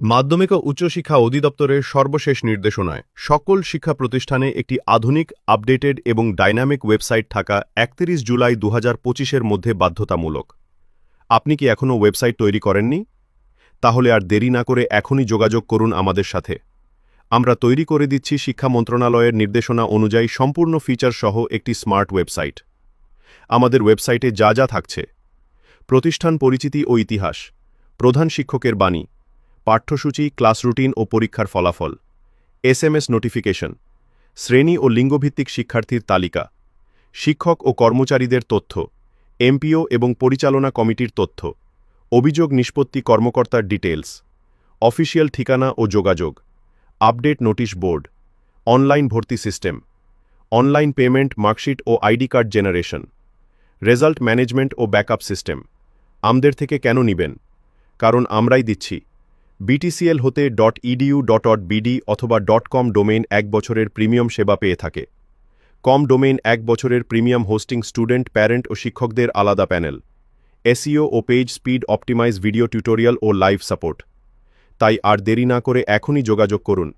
মাধ্যমিক ও উচ্চশিক্ষা অধিদপ্তরের সর্বশেষ নির্দেশনায় সকল শিক্ষা প্রতিষ্ঠানে একটি আধুনিক, আপডেটেড এবং ডাইনামিক ওয়েবসাইট থাকা একত্রিশ জুলাই দু হাজার মধ্যে বাধ্যতামূলক। আপনি কি এখনও ওয়েবসাইট তৈরি করেননি? তাহলে আর দেরি না করে এখনই যোগাযোগ করুন আমাদের সাথে। আমরা তৈরি করে দিচ্ছি শিক্ষা মন্ত্রণালয়ের নির্দেশনা অনুযায়ী সম্পূর্ণ ফিচার সহ একটি স্মার্ট ওয়েবসাইট আমাদের ওয়েবসাইটে যা যা থাকছে। প্রতিষ্ঠান পরিচিতি ও ইতিহাস। প্রধান শিক্ষকের বাণী। পাঠ্যসূচি, ক্লাস রুটিন ও পরীক্ষার ফলাফল। SMS notification. শ্রেণি ও লিঙ্গভিত্তিক শিক্ষার্থীর তালিকা। শিক্ষক ও কর্মচারীদের তথ্য। এমপিও এবং পরিচালনা কমিটির তথ্য। অভিযোগ নিষ্পত্তি কর্মকর্তার ডিটেলস অফিসিয়াল ঠিকানা ও যোগাযোগ। Update notice board. অনলাইন ভর্তি সিস্টেম। অনলাইন পেমেন্ট, মার্কশিট ও ID card generation. Result management ও ব্যাকআপ সিস্টেম। আমদের থেকে কেন নিবেন? কারণ আমরাই দিচ্ছি। বিটিসিএল হতে ডট ইডিউ ডট অট বিডি অথবা. ডট কম ডোমেইন এক বছরের প্রিমিয়াম সেবা পেয়ে থাকে। কম ডোমেইন এক বছরের প্রিমিয়াম হোস্টিং স্টুডেন্ট প্যারেন্ট ও শিক্ষকদের আলাদা প্যানেল এসইও ও page speed optimize video tutorial ও লাইভ সাপোর্ট তাই আর দেরি না করে এখনই যোগাযোগ করুন।